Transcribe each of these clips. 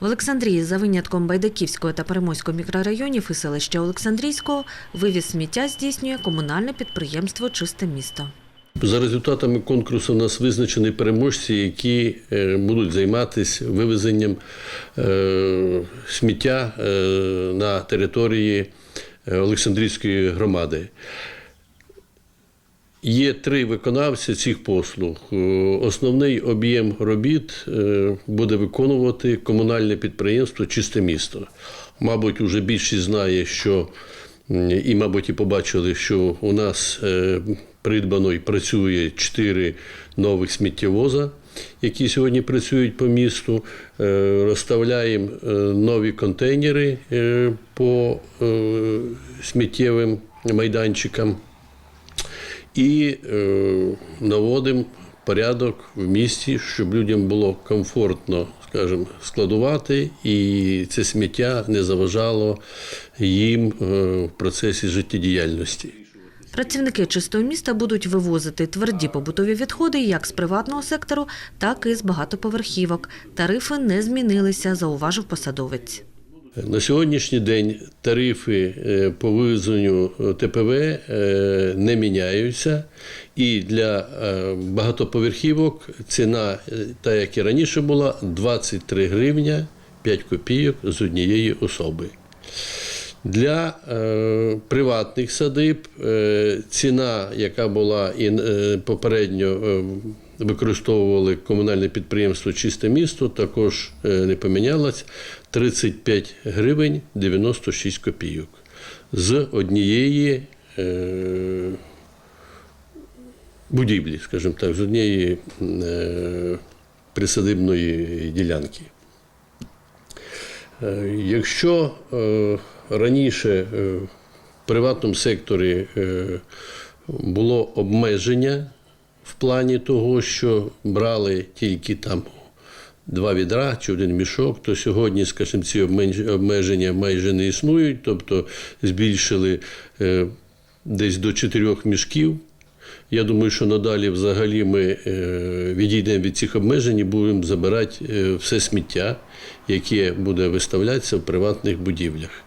В Олександрії за винятком Байдаківського та Перемойського мікрорайонів і селища Олександрійського вивіз сміття здійснює комунальне підприємство Чисте місто. За результатами конкурсу у нас визначені переможці, які е, будуть займатися вивезенням е, сміття е, на території Олександрійської громади. Є три виконавці цих послуг. Е, Основний об'єм робіт е, буде виконувати комунальне підприємство Чисте місто. Мабуть, вже більшість знає, що і, мабуть, і побачили, що у нас е, придбано і працює чотири нових сміттєвоза, які сьогодні працюють по місту. Розставляємо нові контейнери по сміттєвим майданчикам і е, наводимо порядок в місті, щоб людям було комфортно, скажімо, складувати, і це сміття не заважало їм е, в процесі життєдіяльності. Працівники чистого міста будуть вивозити тверді побутові відходи як з приватного сектору, так і з багатоповерхівок. Тарифи не змінилися, зауважив посадовець. На сьогоднішній день тарифи е, по вивезенню е, ТПВ е, не міняються, і для багатоповерхівок ціна, та як і раніше була, 23 гривня 5 копійок з однієї особи. Для е, приватних садиб е, ціна, яка була і е, попередньо е, використовували комунальне підприємство Чисте місто, також е, не помінялась 35 гривень 96 копійок з однієї е, будівлі, скажімо так, з однієї е, присадибної ділянки. Якщо раніше в приватному секторі було обмеження в плані того, що брали тільки там два відра чи один мішок, то сьогодні, скажімо, ці обмеження майже не існують, тобто збільшили е, десь до чотирьох мішків. Я думаю, що надалі взагалі ми е, відійдемо від цих обмежень і будемо забирати е, все сміття, яке буде виставлятися в приватних будівлях.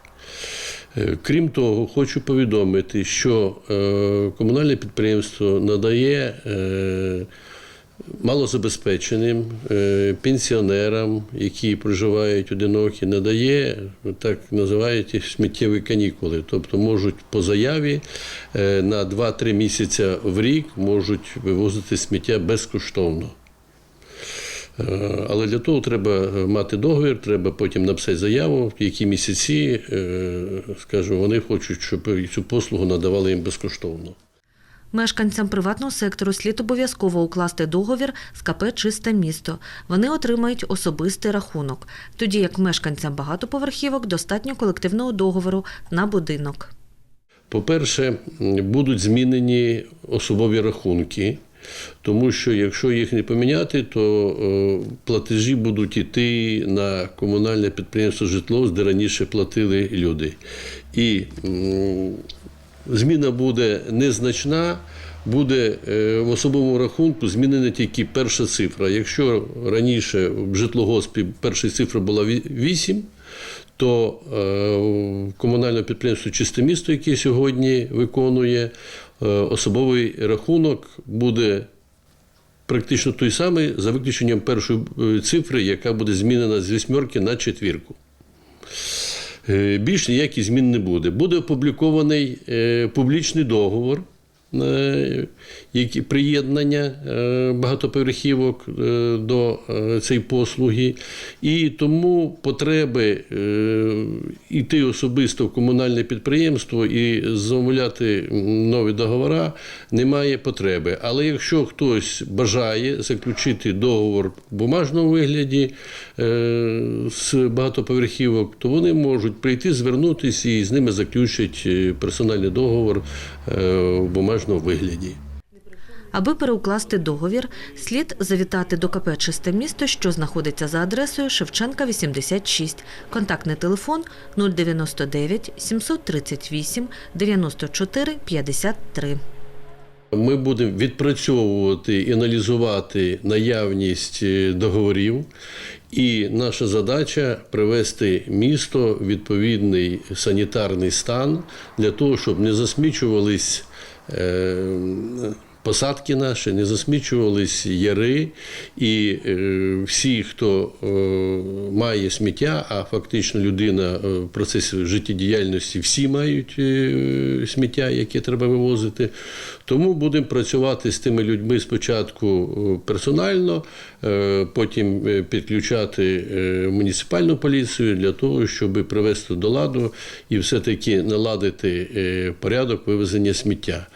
Е, Крім того, хочу повідомити, що е, комунальне підприємство надає е, малозабезпеченим пенсіонерам, які проживають одинокі, надає так називають сміттєві канікули. Тобто можуть по заяві на 2-3 місяці в рік можуть вивозити сміття безкоштовно. Е, Але для того треба мати договір, треба потім написати заяву, в які місяці, е, скажімо, вони хочуть, щоб цю послугу надавали їм безкоштовно. Мешканцям приватного сектору слід обов'язково укласти договір з КП Чисте місто. Вони отримають особистий рахунок, тоді як мешканцям багатоповерхівок достатньо колективного договору на будинок. По-перше, будуть змінені особові рахунки, тому що якщо їх не поміняти, то е, платежі будуть йти на комунальне підприємство житло, де раніше платили люди. І зміна буде незначна. Буде е, в особовому рахунку змінена тільки перша цифра. Якщо раніше в житлогоспі перша цифра була 8, то е, комунальне підприємство Чисте місто, яке сьогодні виконує особовий рахунок, буде практично той самий, за виключенням першої е, цифри, яка буде змінена з вісьмерки на четвірку. Е, Більш ніяких змін не буде. Буде опублікований е, публічний договор. Е, приєднання е, багатоповерхівок е, до цієї послуги, і тому потреби йти особисто в комунальне підприємство і замовляти нові договори немає потреби. Але якщо хтось бажає заключити договор в бумажному вигляді з багатоповерхівок, то вони можуть прийти, звернутися і з ними заключать персональний договор в бумажному вигляді. Аби переукласти договір, слід завітати до КП Чисте місто, що знаходиться за адресою Шевченка 86. Контактний телефон 099 738 94 53. Ми будемо відпрацьовувати і аналізувати наявність е, договорів. І наша задача привести місто в відповідний санітарний стан для того, щоб не засмічувались посадки наші, не засмічувались яри, і е, всі, хто е, має сміття, а фактично людина е, в процесі життєдіяльності всі мають е, сміття, яке треба вивозити. Тому будемо працювати з тими людьми спочатку е, персонально, е, потім е, підключати е, муніципальну поліцію для того, щоб привести до ладу і все-таки наладити е, порядок вивезення сміття.